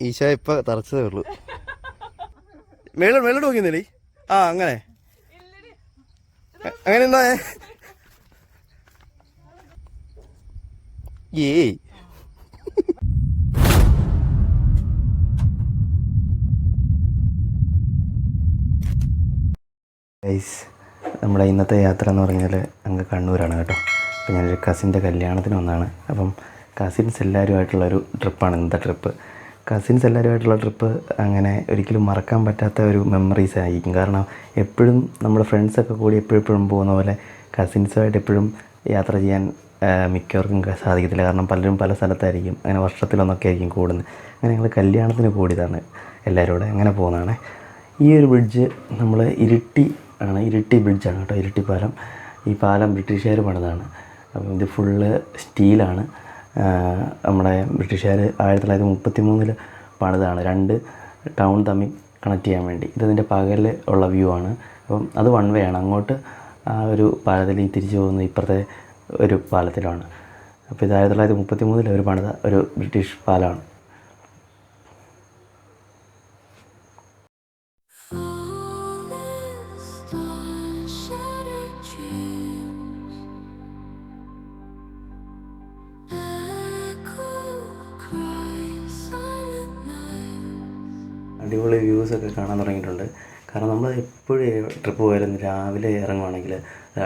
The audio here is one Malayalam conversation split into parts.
ഈശ ഇപ്പൊ തറച്ചതേ ഉള്ളൂ. മേളോട് മേളോട് നോക്കിന്നേടി ആ അങ്ങനെ. അങ്ങനെ എന്താ? ഏ. നമ്മുടെ ഇന്നത്തെ യാത്ര എന്ന് പറഞ്ഞാൽ അങ്ങ് കണ്ണൂരാണ് കേട്ടോ. അപ്പോൾ ഞാനൊരു കസിന്റെ കല്യാണത്തിന് വന്നതാണ് അപ്പം കസിൻസ് എല്ലാവരുമായിട്ടുള്ളൊരു ട്രിപ്പാണ് ഇന്നത്തെ ട്രിപ്പ് കസിൻസ് എല്ലാവരുമായിട്ടുള്ള ട്രിപ്പ് അങ്ങനെ ഒരിക്കലും മറക്കാൻ പറ്റാത്ത ഒരു മെമ്മറീസ് ആയിരിക്കും. കാരണം എപ്പോഴും നമ്മുടെ ഫ്രണ്ട്സൊക്കെ കൂടി എപ്പോഴെപ്പോഴും പോകുന്ന പോലെ കസിൻസുമായിട്ട് എപ്പോഴും യാത്ര ചെയ്യാൻ മിക്കവർക്കും സാധിക്കത്തില്ല. കാരണം പലരും പല സ്ഥലത്തായിരിക്കും. അങ്ങനെ വർഷത്തിലൊന്നൊക്കെ ആയിരിക്കും കൂടുന്നത്. അങ്ങനെ ഞങ്ങൾ കല്യാണത്തിന് കൂടിയതാണ് എല്ലാവരും കൂടെ അങ്ങനെ പോകുന്നതാണ്. ഈ ഒരു ബ്രിഡ്ജ് നമ്മൾ ഇരിട്ടി ആണ്. ഇരിട്ടി ബ്രിഡ്ജാണ് കേട്ടോ. ഇരിട്ടി പാലം. ഈ പാലം ബ്രിട്ടീഷുകാർ പണിതാണ്. അപ്പം ഇത് ഫുള്ള് സ്റ്റീലാണ് നമ്മുടെ ബ്രിട്ടീഷുകാർ ആയിരത്തി തൊള്ളായിരത്തി മുപ്പത്തി മൂന്നിൽ പണിതാണ്. രണ്ട് ടൗൺ തമ്മിൽ കണക്ട് ചെയ്യാൻ വേണ്ടി. ഇതതിന്റെ പകലിൽ ഉള്ള വ്യൂ ആണ്. അപ്പം അത് വൺ വേ ആണ്. അങ്ങോട്ട് ആ ഒരു പാലത്തിൽ ഈ തിരിച്ചു പോകുന്ന ഇപ്പുറത്തെ ഒരു പാലത്തിലാണ്. അപ്പോൾ ഇത് ആയിരത്തി തൊള്ളായിരത്തി മുപ്പത്തി മൂന്നിൽ അവർ പണിത ഒരു ബ്രിട്ടീഷ് പാലമാണ് അടിപൊളി വ്യൂസ് ഒക്കെ കാണാൻ തുടങ്ങിയിട്ടുണ്ട്. കാരണം നമ്മൾ എപ്പോഴും ട്രിപ്പ് പോയാലും രാവിലെ ഇറങ്ങുവാണെങ്കിൽ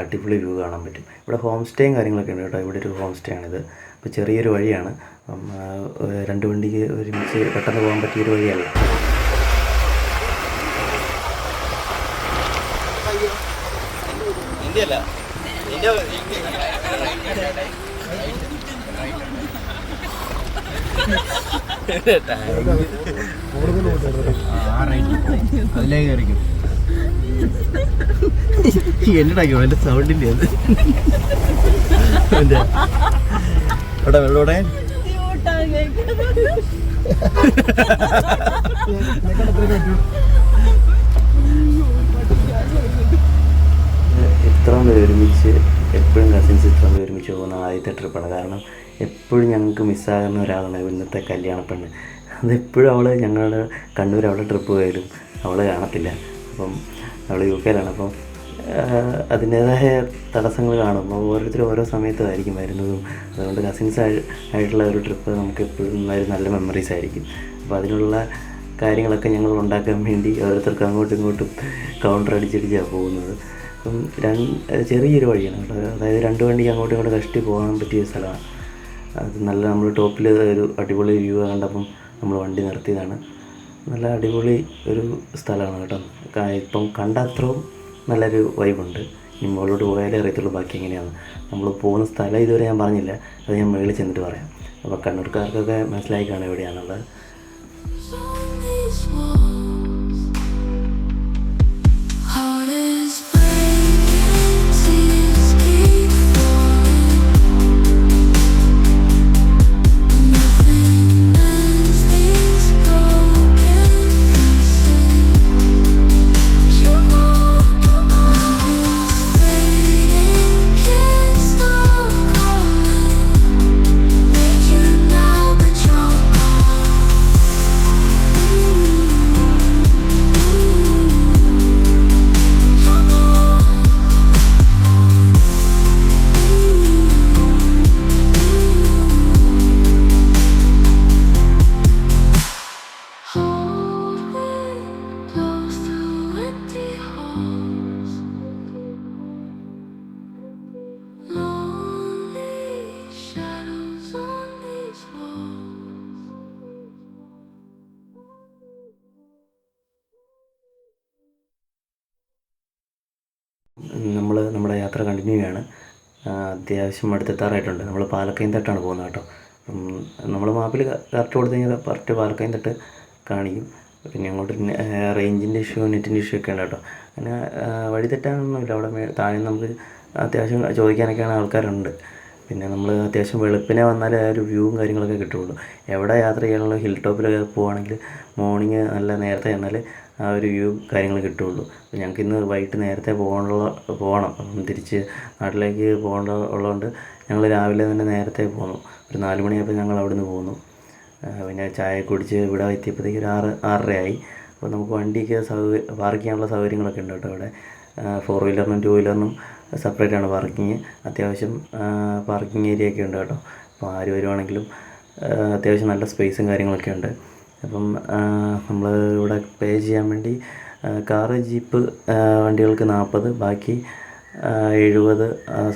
അടിപൊളി വ്യൂ കാണാൻ പറ്റും. ഇവിടെ ഹോം സ്റ്റേയും കാര്യങ്ങളൊക്കെ ഉണ്ട് കേട്ടോ. ഇവിടെ ഒരു ഹോം സ്റ്റേ ആണിത്. അപ്പോൾ ചെറിയൊരു വഴിയാണ്. രണ്ട് വണ്ടിക്ക് ഒരുമിച്ച് പെട്ടെന്ന് പോകാൻ പറ്റിയൊരു വഴിയല്ല. അതിലേക്ക് എന്റെ സൗണ്ടിന്റെ അത് ഇവിടെ വെള്ളോടെ പേര് ഒരുമിച്ച് എപ്പോഴും കസിൻസ് ഇത്രയും പേര് ഒരുമിച്ച് പോകുന്ന ആദ്യത്തെ ട്രിപ്പാണ് കാരണം എപ്പോഴും ഞങ്ങൾക്ക് മിസ്സാകുന്ന ഒരാളാണ് ഇന്നത്തെ കല്യാണ പെണ്ണ് അതെപ്പോഴും അവൾ ഞങ്ങളുടെ കണ്ണൂർ അവളെ ട്രിപ്പ് പോയാലും അവളെ കാണത്തില്ല. അപ്പം അവൾ യു കെയിലാണ്. അപ്പം അതിന്റേതായ തടസ്സങ്ങൾ കാണും അപ്പോൾ ഓരോരുത്തരും ഓരോ സമയത്തായിരിക്കും വരുന്നതും. അതുകൊണ്ട് കസിൻസ് ആയിട്ടുള്ള ഒരു ട്രിപ്പ് നമുക്ക് എപ്പോഴും ഒരു നല്ല മെമ്മറീസ് ആയിരിക്കും. അപ്പോൾ അതിനുള്ള കാര്യങ്ങളൊക്കെ ഞങ്ങൾ ഉണ്ടാക്കാൻ വേണ്ടി ഓരോരുത്തർക്കും അങ്ങോട്ടും ഇങ്ങോട്ടും കൗണ്ടർ അടിച്ചടിച്ചാണ് പോകുന്നത്. അപ്പം രണ്ട് ചെറിയൊരു വഴിയാണ്. അതായത് രണ്ട് വണ്ടിക്ക് അങ്ങോട്ടും ഇങ്ങോട്ടും കഷ്ടി പോകാൻ പറ്റിയ സ്ഥലമാണ്. അത് നല്ല നമ്മൾ ടോപ്പിൽ ഒരു അടിപൊളി വ്യൂ കണ്ടപ്പം നമ്മൾ വണ്ടി നിർത്തിയതാണ്. നല്ല അടിപൊളി ഒരു സ്ഥലമാണ് കേട്ടോ. ഇപ്പം കണ്ട അത്രയും നല്ലൊരു വൈബുണ്ട്. ഇനി മുകളിലോട്ട് പോയാലേ അറിയത്തുള്ളൂ ബാക്കി എങ്ങനെയാണ്. നമ്മൾ പോകുന്ന സ്ഥലം ഇതുവരെ ഞാൻ പറഞ്ഞില്ല. അത് ഞാൻ മുകളിൽ ചെന്നിട്ട് പറയാം. അപ്പോൾ കണ്ണൂർക്കാർക്കൊക്കെ മനസ്സിലായി കാണും എവിടെയാണുള്ളത് ആ, അത്യാവശ്യം അടുത്തെത്താറായിട്ടുണ്ട്. നമ്മൾ പാലക്കയം തട്ടാണ് പോകുന്നത് കേട്ടോ. നമ്മൾ മാപ്പിൽ കറക്റ്റ് കൊടുത്തു കഴിഞ്ഞാൽ കറക്റ്റ് പാലക്കയം തട്ട് കാണിക്കും. പിന്നെ അങ്ങോട്ട് റേഞ്ചിന്റെ ഇഷ്യൂ നെറ്റിന്റെ ഇഷ്യൂ ഒക്കെ ഉണ്ട് കേട്ടോ. അങ്ങനെ വഴി തെറ്റാനൊന്നുമില്ല. അവിടെ താഴെ നമുക്ക് അത്യാവശ്യം ചോദിക്കാനൊക്കെയാണ് ആൾക്കാരുണ്ട്. പിന്നെ നമ്മൾ അത്യാവശ്യം വെളുപ്പിനെ വന്നാലേ ഒരു വ്യൂവും കാര്യങ്ങളൊക്കെ കിട്ടുള്ളൂ എവിടെ യാത്ര ചെയ്യാനുള്ള ഹിൽ ടോപ്പിലൊക്കെ പോവുകയാണെങ്കിൽ മോർണിംഗ് നല്ല നേരത്തെ ചെന്നാൽ ആ ഒരു വ്യൂ കാര്യങ്ങൾ കിട്ടുകയുള്ളൂ. അപ്പോൾ ഞങ്ങൾക്ക് ഇന്ന് വൈകിട്ട് നേരത്തെ പോകാനുള്ള പോകണം. അപ്പം തിരിച്ച് നാട്ടിലേക്ക് പോകേണ്ട ഉള്ളതുകൊണ്ട് ഞങ്ങൾ രാവിലെ തന്നെ നേരത്തെ പോന്നു. ഒരു നാല് മണിയായപ്പോൾ ഞങ്ങൾ അവിടെ നിന്ന് പോന്നു പിന്നെ ചായ കുടിച്ച് ഇവിടെ എത്തിയപ്പോഴത്തേക്ക് ഒരു ആറ് ആറരയായി. അപ്പോൾ നമുക്ക് വണ്ടിക്ക് സൗകര്യം പാർക്ക് ചെയ്യാനുള്ള സൗകര്യങ്ങളൊക്കെ ഉണ്ട് കേട്ടോ ഇവിടെ. ഫോർ വീലറിനും ടു വീലറിനും സെപ്പറേറ്റ് ആണ് പാർക്കിങ് അത്യാവശ്യം പാർക്കിംഗ് ഏരിയ ഒക്കെ ഉണ്ട് കേട്ടോ. അപ്പോൾ ആര് വരുവാണെങ്കിലും അത്യാവശ്യം നല്ല സ്പേസും കാര്യങ്ങളൊക്കെ ഉണ്ട്. അപ്പം നമ്മൾ ഇവിടെ പേ ചെയ്യാൻ വേണ്ടി കാറ് ജീപ്പ് വണ്ടികൾക്ക് നാൽപ്പത് ബാക്കി എഴുപത്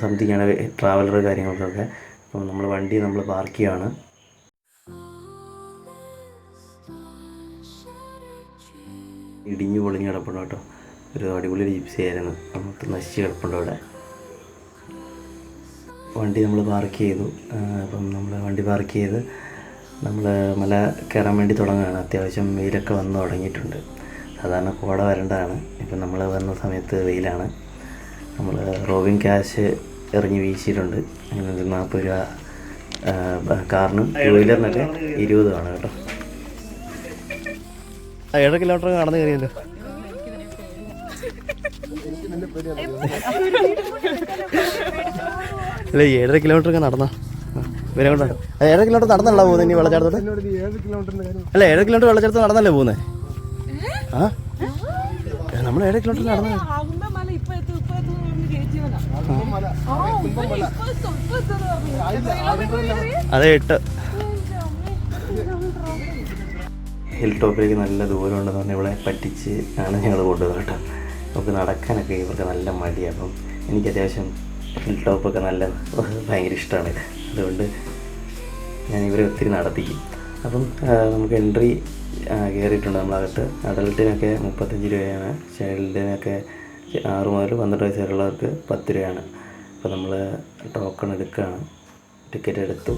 സംതിങ് ആണ് ട്രാവലർ കാര്യങ്ങൾക്കൊക്കെ. അപ്പം നമ്മൾ വണ്ടി നമ്മൾ പാർക്ക് ചെയ്യുകയാണ് ഇടിഞ്ഞു പൊളിഞ്ഞ് കിടപ്പുണ്ട് കേട്ടോ. ഒരു അടിപൊളി ജീപ്സി ആയിരുന്നു. നമുക്ക് നശിച്ച് കിടപ്പുണ്ട് അവിടെ. വണ്ടി നമ്മൾ പാർക്ക് ചെയ്തു. അപ്പം നമ്മൾ വണ്ടി പാർക്ക് ചെയ്ത് നമ്മൾ മല കയറാൻ വേണ്ടി തുടങ്ങുകയാണ്. അത്യാവശ്യം വെയിലൊക്കെ വന്ന് തുടങ്ങിയിട്ടുണ്ട്. സാധാരണ കോട വരേണ്ടതാണ്. ഇപ്പം നമ്മൾ വന്ന സമയത്ത് വെയിലാണ്. നമ്മൾ റോവിങ് ക്യാഷ് എറിഞ്ഞ് വീശിയിട്ടുണ്ട്. അങ്ങനെ ഒരു നാൽപ്പത് രൂപ കാറിനും ടൂ വീലറിനൊക്കെ ഇരുപത് ആണ് കേട്ടോ. ഏഴര കിലോമീറ്റർ നടന്നു കയറിയല്ലോ. അല്ല ഏഴര കിലോമീറ്റർ ഒക്കെ നടന്ന. ഇവരെ അത് ഏഴ് കിലോമീറ്റർ നടന്നല്ല പോകുന്നത് ഇനി വെള്ളച്ചാട്ടത്തോട്ട് അല്ല ഏഴ് കിലോമീറ്റർ വെള്ളച്ചാട്ടത്ത് നടന്നല്ലേ പോകുന്നത് ആ നമ്മൾ ഏഴ് കിലോമീറ്റർ നടന്നു ആകുമ്പോ മല ഇപ്പൊ എത്തും ഇപ്പൊ എത്തും എന്ന് പറഞ്ഞ് കയറ്റിയവനാ. ആ, ഇപ്പൊ ഇപ്പൊ എത്തും, ഇപ്പൊ എത്തും എന്ന് പറഞ്ഞു. എത്ര കിലോമീറ്റർ കയറി? അതെ എട്ട്? ഹിൽ ടോപ്പിലേക്ക് നല്ല ദൂരമുണ്ടെന്ന് പറഞ്ഞാൽ ഇവിടെ പറ്റിച്ച് ആണ് ഞങ്ങൾ കൊണ്ടുപോകുന്നത് കേട്ടോ നമുക്ക് നടക്കാനൊക്കെ ഇവർക്ക് നല്ല മടിയാണ് അപ്പം എനിക്ക് അത്യാവശ്യം ഹിൽ ടോപ്പൊക്കെ നല്ല ഭയങ്കര ഇഷ്ടമാണ്. അതുകൊണ്ട് ഞാൻ ഇവരെ ഒത്തിരി നടത്തിക്കും. അപ്പം നമുക്ക് എൻട്രി കയറിയിട്ടുണ്ട് നമ്മളകത്ത്. അഡൽട്ടിനൊക്കെ മുപ്പത്തഞ്ച് രൂപയാണ്. ചൈൽഡിനൊക്കെ ആറ് മുതൽ പന്ത്രണ്ട് വയസ്സ് വരെയുള്ളവർക്ക് പത്ത് രൂപയാണ്. അപ്പോൾ നമ്മൾ ടോക്കൺ എടുക്കുകയാണ്. ടിക്കറ്റ് എടുത്തു.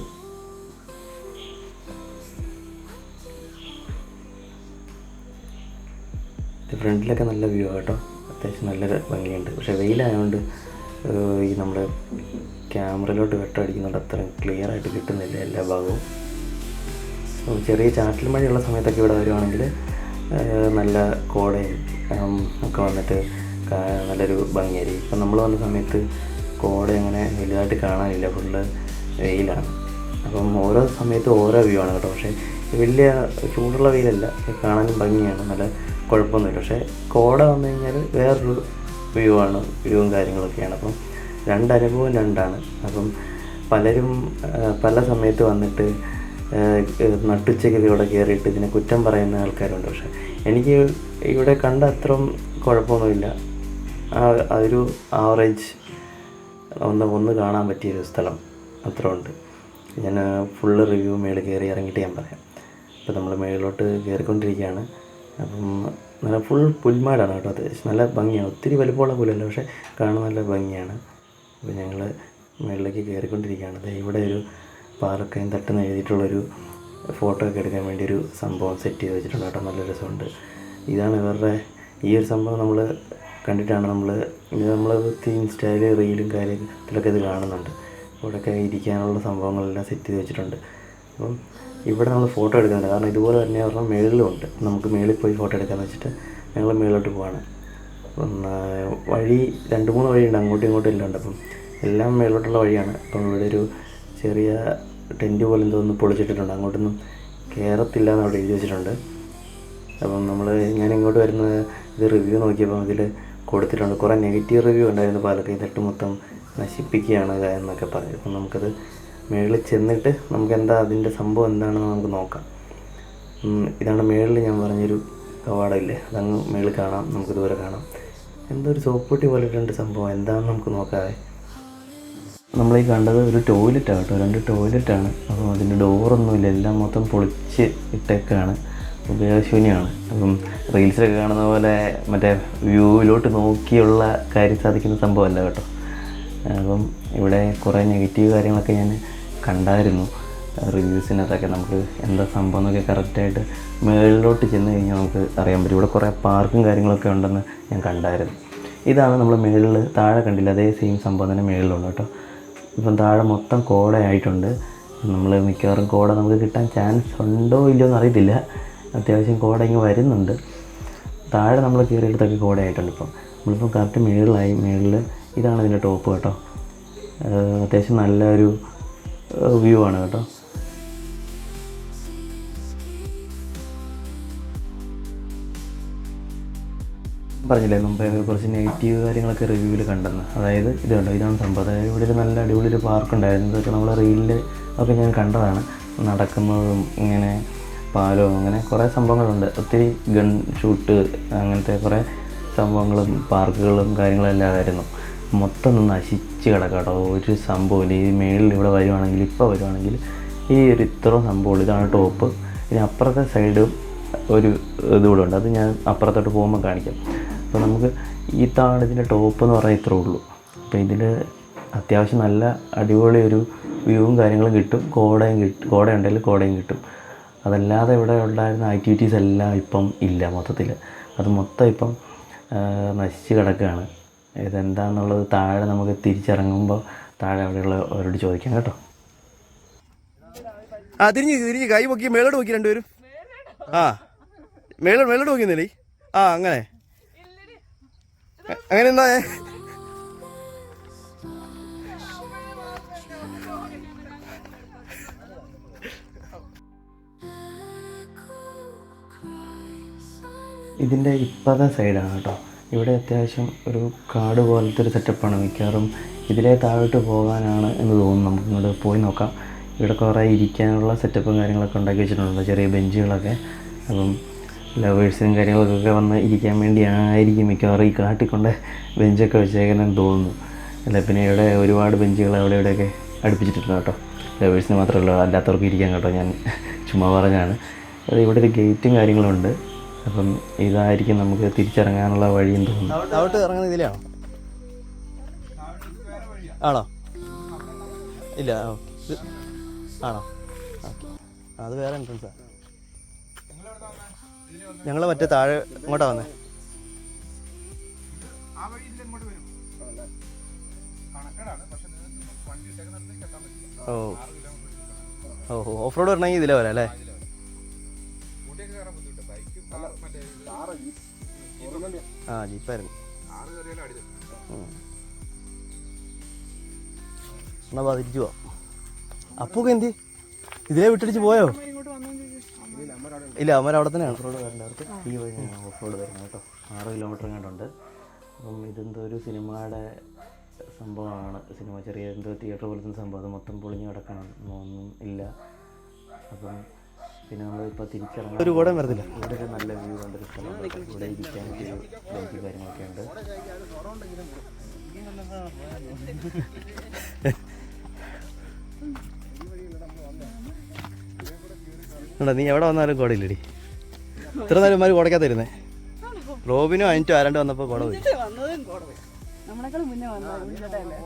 ഫ്രണ്ടിലൊക്കെ നല്ല വ്യൂ കേട്ടോ. അത്യാവശ്യം നല്ല ഭംഗിയുണ്ട്. പക്ഷേ വെയിലായതുകൊണ്ട് ഈ നമ്മുടെ ക്യാമറയിലോട്ട് വെട്ടമടിക്കുന്നുണ്ട് അത്രയും ക്ലിയർ ആയിട്ട് കിട്ടുന്നില്ല എല്ലാ ഭാഗവും. ചെറിയ ചാറ്റൽ മഴയുള്ള സമയത്തൊക്കെ ഇവിടെ വരുവാണെങ്കിൽ നല്ല കോടയും ഒക്കെ വന്നിട്ട് നല്ലൊരു ഭംഗിയായിരിക്കും. ഇപ്പം നമ്മൾ വന്ന സമയത്ത് കോട അങ്ങനെ വലുതായിട്ട് കാണാനില്ല ഫുള്ള് വെയിലാണ്. അപ്പം ഓരോ സമയത്തും ഓരോ വ്യൂ ആണ് കേട്ടോ. പക്ഷേ വലിയ ചൂടുള്ള വെയിലല്ല കാണാനും ഭംഗിയാണ് നല്ല കുഴപ്പമൊന്നുമില്ല. പക്ഷേ കോട വന്നു കഴിഞ്ഞാൽ വേറൊരു വ്യൂ ആണ് വ്യൂവും കാര്യങ്ങളൊക്കെയാണ്. അപ്പം രണ്ട് അനുഭവം രണ്ടാണ്. അപ്പം പലരും പല സമയത്ത് വന്നിട്ട് ആ, നട്ടുച്ചയ്ക്ക് കയറിയിട്ട് ഇതിനെ കുറ്റം പറയുന്ന ആൾക്കാരുണ്ട്. പക്ഷേ എനിക്ക് ഇവിടെ കണ്ട അത്രയും കുഴപ്പമൊന്നുമില്ല. അതൊരു ആവറേജ് ഒന്ന് ഒന്ന് കാണാൻ പറ്റിയൊരു സ്ഥലം അത്ര ഉണ്ട് ഞാൻ ഫുള്ള് റിവ്യൂ മേളിൽ കയറി ഇറങ്ങിയിട്ട് ഞാൻ പറയാം. അപ്പോൾ നമ്മൾ മേളിലോട്ട് കയറിക്കൊണ്ടിരിക്കുകയാണ്. അപ്പം നല്ല ഫുൾ പുൽമാടാണ് കേട്ടോ അത്യാവശ്യം നല്ല ഭംഗിയാണ്. ഒത്തിരി വലുപ്പമുള്ള പുല്ലല്ല പക്ഷേ കാണാൻ നല്ല ഭംഗിയാണ്. അപ്പോൾ ഞങ്ങൾ മുകളിലേക്ക് കയറിക്കൊണ്ടിരിക്കുകയാണ്. ഇവിടെ ഒരു പാലക്കയം തട്ടെന്ന് എഴുതിയിട്ടുള്ളൊരു ഫോട്ടോ ഒക്കെ എടുക്കാൻ വേണ്ടി ഒരു സംഭവം സെറ്റ് ചെയ്ത് വെച്ചിട്ടുണ്ട് കേട്ടോ. നല്ല രസമുണ്ട്. ഇതാണ് ഇവരുടെ ഈ ഒരു സംഭവം നമ്മൾ കണ്ടിട്ടാണ് നമ്മൾ ഇത് നമ്മൾ ഇൻസ്റ്റയിൽ റീലും കാര്യത്തിലൊക്കെ ഇത് കാണുന്നുണ്ട്. ഇവിടെയൊക്കെ ഇരിക്കാനുള്ള സംഭവങ്ങളെല്ലാം സെറ്റ് ചെയ്ത് വെച്ചിട്ടുണ്ട്. അപ്പം ഇവിടെ നമ്മൾ ഫോട്ടോ എടുക്കുന്നുണ്ട് കാരണം ഇതുപോലെ തന്നെ പറഞ്ഞാൽ മേളിലും ഉണ്ട്. നമുക്ക് മേളിൽ പോയി ഫോട്ടോ എടുക്കാമെന്ന് വെച്ചിട്ട് ഞങ്ങൾ മേളിലോട്ട് പോവാണ്. അപ്പം വഴി രണ്ട് മൂന്ന് വഴിയുണ്ട്. അങ്ങോട്ടും ഇങ്ങോട്ടും എല്ലാം ഉണ്ട്. അപ്പം എല്ലാം മേളിലോട്ടുള്ള വഴിയാണ്. അപ്പം ഇവിടെ ഒരു ചെറിയ ടെന്റ് പോലെ എന്തോ ഒന്ന് പൊളിച്ചിട്ടിട്ടുണ്ട്. അങ്ങോട്ടൊന്നും കയറത്തില്ല എന്ന് അവിടെ എഴുതി വെച്ചിട്ടുണ്ട്. അപ്പം നമ്മൾ ഞാൻ ഇങ്ങോട്ട് വരുന്ന ഇത് റിവ്യൂ നോക്കിയപ്പോൾ അതിൽ കൊടുത്തിട്ടുണ്ട്. കുറേ നെഗറ്റീവ് റിവ്യൂ ഉണ്ടായിരുന്നു പാലക്കൈ തട്ട് മൊത്തം നശിപ്പിക്കുകയാണ് എന്നൊക്കെ പറയും അപ്പം നമുക്കത് മേളിൽ ചെന്നിട്ട് നമുക്ക് എന്താ അതിന്റെ സംഭവം എന്താണെന്ന് നമുക്ക് നോക്കാം. ഇതാണ് മേളിൽ ഞാൻ പറഞ്ഞൊരു കവാടമില്ലേ? അതങ്ങ് മേളിൽ കാണാം നമുക്ക് ദൂരെ കാണാം. എന്തോ ഒരു സോപ്പൊട്ടി പോലെ രണ്ട് സംഭവം. എന്താണെന്ന് നമുക്ക് നോക്കാവേ. ഈ കണ്ടത് ഒരു ടോയ്ലറ്റാണ് കേട്ടോ. രണ്ട് ടോയ്ലറ്റാണ്. അപ്പോൾ അതിന്റെ ഡോറൊന്നുമില്ല. എല്ലാം മൊത്തം പൊളിച്ച് ഇട്ടേക്കാണ്. ഉപയോഗശൂന്യമാണ് അപ്പം റീൽസിലൊക്കെ കാണുന്ന പോലെ മറ്റേ വ്യൂവിലോട്ട് നോക്കിയുള്ള കാര്യം സാധിക്കുന്ന സംഭവമല്ല കേട്ടോ. അപ്പം ഇവിടെ കുറേ നെഗറ്റീവ് കാര്യങ്ങളൊക്കെ ഞാൻ കണ്ടായിരുന്നു. റിവ്യൂസിനകത്തൊക്കെ നമുക്ക് എന്താ സംഭവം എന്നൊക്കെ കറക്റ്റായിട്ട് മുകളിലോട്ട് ചെന്ന് കഴിഞ്ഞാൽ നമുക്ക് അറിയാൻ പറ്റും. ഇവിടെ കുറേ പാർക്കും കാര്യങ്ങളൊക്കെ ഉണ്ടെന്ന് ഞാൻ കണ്ടായിരുന്നു. ഇതാണ് നമ്മൾ മുകളിൽ താഴെ കണ്ടില്ല? അതേ സെയിം സംഭവം തന്നെ മേളിലുണ്ട് കേട്ടോ. ഇപ്പം താഴെ മൊത്തം കോടയായിട്ടുണ്ട്. നമ്മൾ മിക്കവാറും കോട നമുക്ക് കിട്ടാൻ ചാൻസ് ഉണ്ടോ ഇല്ലയോ എന്ന് അറിയത്തില്ല. അത്യാവശ്യം കോട ഇങ്ങ് വരുന്നുണ്ട്. താഴെ നമ്മൾ കയറിയിടത്തൊക്കെ കോടയായിട്ടുണ്ട് ഇപ്പം. നമ്മളിപ്പം കറക്റ്റ് മുകളിലായി മുകളിൽ ഇതാണ് ഇതിന്റെ ടോപ്പ് കേട്ടോ. അത്യാവശ്യം നല്ലൊരു വ്യൂ ആണ് കേട്ടോ. പറഞ്ഞില്ലേ മുമ്പേ കുറച്ച് നെഗറ്റീവ് കാര്യങ്ങളൊക്കെ റിവ്യൂവിൽ കണ്ടെന്ന്. അതായത് ഇത് കണ്ടോ ഇതാണ് സംഭവം. അതായത് ഇവിടെ ഒരു നല്ല അടിപൊളി ഒരു പാർക്ക് ഉണ്ടായിരുന്നു. ഇതൊക്കെ നമ്മളെ റീലിൽ ഒക്കെ ഞാൻ കണ്ടതാണ്. നടക്കുന്നതും ഇങ്ങനെ പാലോ അങ്ങനെ കുറേ സംഭവങ്ങളുണ്ട്. ഒത്തിരി ഗൺ ഷൂട്ട് അങ്ങനത്തെ കുറേ സംഭവങ്ങളും പാർക്കുകളും കാര്യങ്ങളും എല്ലാം ആയിരുന്നു മൊത്തം ഒന്ന് നശിച്ച് കിടക്കാട്ടോ. കേട്ടോ ഒരു സംഭവമില്ല ഈ മേളിൽ ഇവിടെ വരുവാണെങ്കിൽ ഇപ്പോൾ വരുവാണെങ്കിൽ ഈ ഒരു ഇത്രയും സംഭവമുള്ളൂ ഇതാണ് ടോപ്പ്. ഇനി അപ്പുറത്തെ സൈഡും ഒരു ഇതുകൂടെ ഉണ്ട്. അത് ഞാൻ അപ്പുറത്തോട്ട് പോകുമ്പോൾ കാണിക്കാം. അപ്പോൾ നമുക്ക് ഈ താണ് ഇതിന്റെ ടോപ്പ് എന്ന് പറഞ്ഞാൽ ഇത്രേ ഉള്ളൂ. അപ്പോൾ ഇതിൽ അത്യാവശ്യം നല്ല അടിപൊളി ഒരു വ്യൂവും കാര്യങ്ങളും കിട്ടും. കോടയും കിട്ടും കോട ഉണ്ടെങ്കിൽ കോടയും കിട്ടും. അതല്ലാതെ ഇവിടെ ഉണ്ടായിരുന്ന ആക്ടിവിറ്റീസ് എല്ലാം ഇപ്പം ഇല്ല മൊത്തത്തിൽ അത് മൊത്തം ഇപ്പം നശിച്ച് കിടക്കുകയാണ് ഇതെന്താണെന്നുള്ളത് താഴെ നമുക്ക് തിരിച്ചിറങ്ങുമ്പോൾ താഴെ അവിടെയുള്ള അവരോട് ചോദിക്കാം കേട്ടോ. ആ തിരിഞ്ഞ് തിരിഞ്ഞ് കൈ പൊക്കി മേളോട് നോക്കി രണ്ടുപേരും. ആ മേലോട്ട് മേളോട് നോക്കിയെന്നല്ലേ ആ അങ്ങനെ. അങ്ങനെ എന്താ? ഇതിന്റെ ഇപ്പത്തെ സൈഡാണ് കേട്ടോ. ഇവിടെ അത്യാവശ്യം ഒരു കാട് പോലത്തെ ഒരു സെറ്റപ്പാണ് മിക്കവാറും ഇതിലെ താഴോട്ട് പോകാനാണ് എന്ന് തോന്നുന്നു. നമുക്ക് ഇങ്ങോട്ട് പോയി നോക്കാം. ഇവിടെ കുറേ ഇരിക്കാനുള്ള സെറ്റപ്പും കാര്യങ്ങളൊക്കെ ഉണ്ടാക്കി വെച്ചിട്ടുണ്ട്. ചെറിയ ബെഞ്ചുകളൊക്കെ. അപ്പം ലവേഴ്സിനും കാര്യങ്ങൾക്കൊക്കെ വന്ന് ഇരിക്കാൻ വേണ്ടിയായിരിക്കും മിക്കവാറും ഈ കാട്ടിക്കൊണ്ട് ബെഞ്ചൊക്കെ വെച്ചേക്കുന്നതെന്ന് തോന്നുന്നു. അല്ല പിന്നെ ഇവിടെ ഒരുപാട് ബെഞ്ചുകൾ അവിടെ ഇവിടെയൊക്കെ അടുപ്പിച്ചിട്ടുണ്ട് കേട്ടോ. ലവേഴ്സിന് മാത്രമല്ല അല്ലാത്തവർക്ക് ഇരിക്കാൻ കേട്ടോ. ഞാൻ ചുമ്മാ പറഞ്ഞാണ് അത് ഇവിടെ ഒരു ഗേറ്റും കാര്യങ്ങളും ഉണ്ട്. അപ്പം ഇതായിരിക്കും നമുക്ക് തിരിച്ചിറങ്ങാനുള്ള വഴിയും തോന്നുന്നു. ഇറങ്ങുന്ന ഇതിലാണോ ആണോ? ഇല്ല ഓ ഇത് ആണോ? അത് വേറെ എൻട്രൻസാ ഞങ്ങൾ മറ്റേ താഴെ ഇങ്ങോട്ടാ വന്നേ. ഓ ഓ ഓഫ് റോഡ് വരണമെങ്കിൽ ഇതിലെ വരാം അല്ലേ? ആ ജീപ്പായിരുന്നു. എന്നാ വാ തിരിച്ചു പോവാം അപ്പൊക്കെ എന്തി? ഇതിലെ വിട്ടടിച്ച് പോയോ? ഇങ്ങോട്ട് വന്നു ഇല്ല അമ്മ അവിടെ തന്നെയാണ്. ഓഫ് റോഡ് വരേണ്ടവർക്ക് ഈ വഴി ഓഫ് റോഡ് വരുന്നത് കേട്ടോ. ആറ് കിലോമീറ്റർ കണ്ടുണ്ട് അപ്പം ഇതെന്തോ ഒരു സിനിമയുടെ സംഭവമാണ്. സിനിമ ചെറിയ എന്തോ തിയേറ്റർ പോലത്തെ സംഭവം. അത് മൊത്തം പൊളിഞ്ഞു കിടക്കണം ഒന്നും ഇല്ല. അപ്പം പിന്നെ നമ്മളിപ്പോൾ തിരിച്ചിറങ്ങാൻ ഒരു കൂടെ വരത്തില്ല. ഇവിടെ ഒരു നല്ല വ്യൂ കണ്ടൊരു സ്ഥലമാണ് കേട്ടോ. ഇവിടെ ഇരിക്കാനൊക്കെ ഒരു ബെഞ്ച് കാര്യങ്ങളൊക്കെ ഉണ്ട്. നീ എവിടെ വന്നാലും കോടയില്ലടി ഇത്ര നേരം മാര് കോടയ്ക്കാത്തിരുന്നേ റോബിനും അതിന്റെ ആരാണ്ട് വന്നപ്പോൾ കോട പോയി.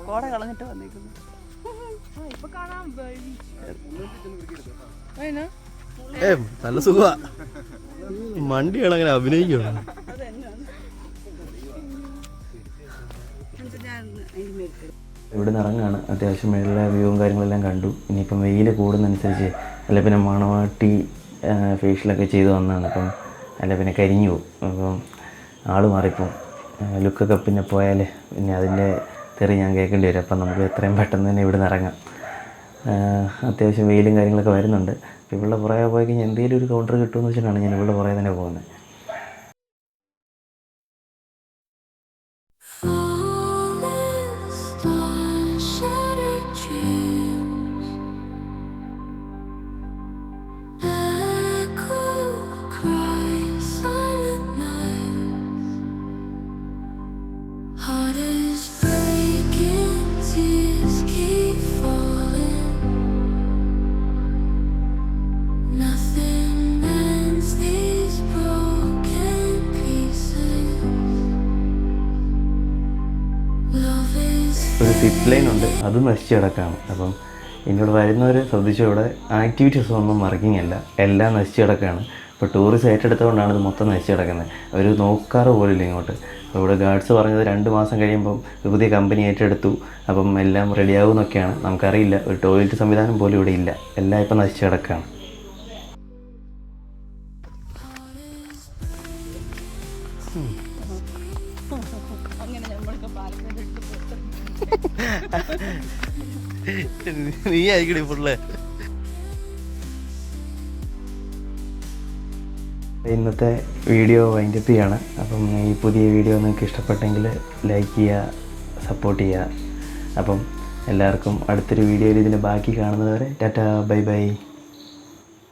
കോട കളഞ്ഞിട്ട് വന്നേക്കുന്നു. ഏ നല്ല സുഖമാ മണ്ടിയാണ് അങ്ങനെ അഭിനയിക്കണം ഇവിടെ നിന്ന് ഇറങ്ങാണ്. അത്യാവശ്യം മേളിലെ വ്യൂവും കാര്യങ്ങളെല്ലാം കണ്ടു. ഇനിയിപ്പം വെയിൽ കൂടുന്നതനുസരിച്ച് അല്ല പിന്നെ മണവാട്ടി ഫേഷ്യലൊക്കെ ചെയ്തു വന്നതാണ്. അപ്പം അല്ല പിന്നെ കരിഞ്ഞു പോകും അപ്പം ആൾ മാറിപ്പോവും. ലുക്കൊക്കെ പിന്നെ പോയാൽ പിന്നെ അതിന്റെ തെറി ഞാൻ കേൾക്കേണ്ടി വരും. അപ്പം നമുക്ക് എത്രയും പെട്ടെന്ന് തന്നെ ഇവിടെ നിന്ന് ഇറങ്ങാം. അത്യാവശ്യം വെയിലും കാര്യങ്ങളൊക്കെ വരുന്നുണ്ട്. അപ്പോൾ ഇവിടെ പുറകെ പോയി കഴിഞ്ഞാൽ എന്തെങ്കിലും ഒരു കൗണ്ടർ കിട്ടുമെന്ന് വെച്ചിട്ടാണ് ഞാൻ ഇവിടെ പുറകെ തന്നെ പോകുന്നത് സിപ്പ് ലൈൻ ഉണ്ട് അത് നശിച്ച് കിടക്കാണ് അപ്പം എന്നോട് വരുന്നവർ ശ്രദ്ധിച്ചു ഇവിടെ ആക്ടിവിറ്റീസ് ഒന്നും വർക്കിംഗ് അല്ല എല്ലാം നശിച്ച് കിടക്കുകയാണ് ഇപ്പോൾ ടൂറിസ്റ്റ് ഏറ്റെടുത്തുകൊണ്ടാണ് ഇത് മൊത്തം നശിച്ച് കിടക്കുന്നത് അവർ നോക്കാറ് പോലില്ല ഇങ്ങോട്ട് അപ്പോൾ ഇവിടെ ഗാർഡ്സ് പറഞ്ഞത് രണ്ട് മാസം കഴിയുമ്പം പുതിയ കമ്പനി ഏറ്റെടുത്തു അപ്പം എല്ലാം റെഡിയാവും എന്നൊക്കെയാണ് നമുക്കറിയില്ല ഒരു ടോയ്ലറ്റ് സംവിധാനം പോലും ഇവിടെ ഇല്ല എല്ലാം ഇപ്പം നശിച്ച് കിടക്കുകയാണ് അങ്ങനെ നമ്മൾക്ക് പാലക്കാട് നീ ആയിക്കടി ഫുള്ള് ഇന്നത്തെ വീഡിയോ വൈൻഡപ്പ് ചെയ്യാണ്. അപ്പം ഈ പുതിയ വീഡിയോ നിങ്ങൾക്ക് ഇഷ്ടപ്പെട്ടെങ്കിൽ ലൈക്ക് ചെയ്യുക സപ്പോർട്ട് ചെയ്യുക. അപ്പം എല്ലാവർക്കും അടുത്തൊരു വീഡിയോയിൽ ഇതിന്റെ ബാക്കി കാണുന്നതുവരെ ടാറ്റാ ബൈ ബൈ.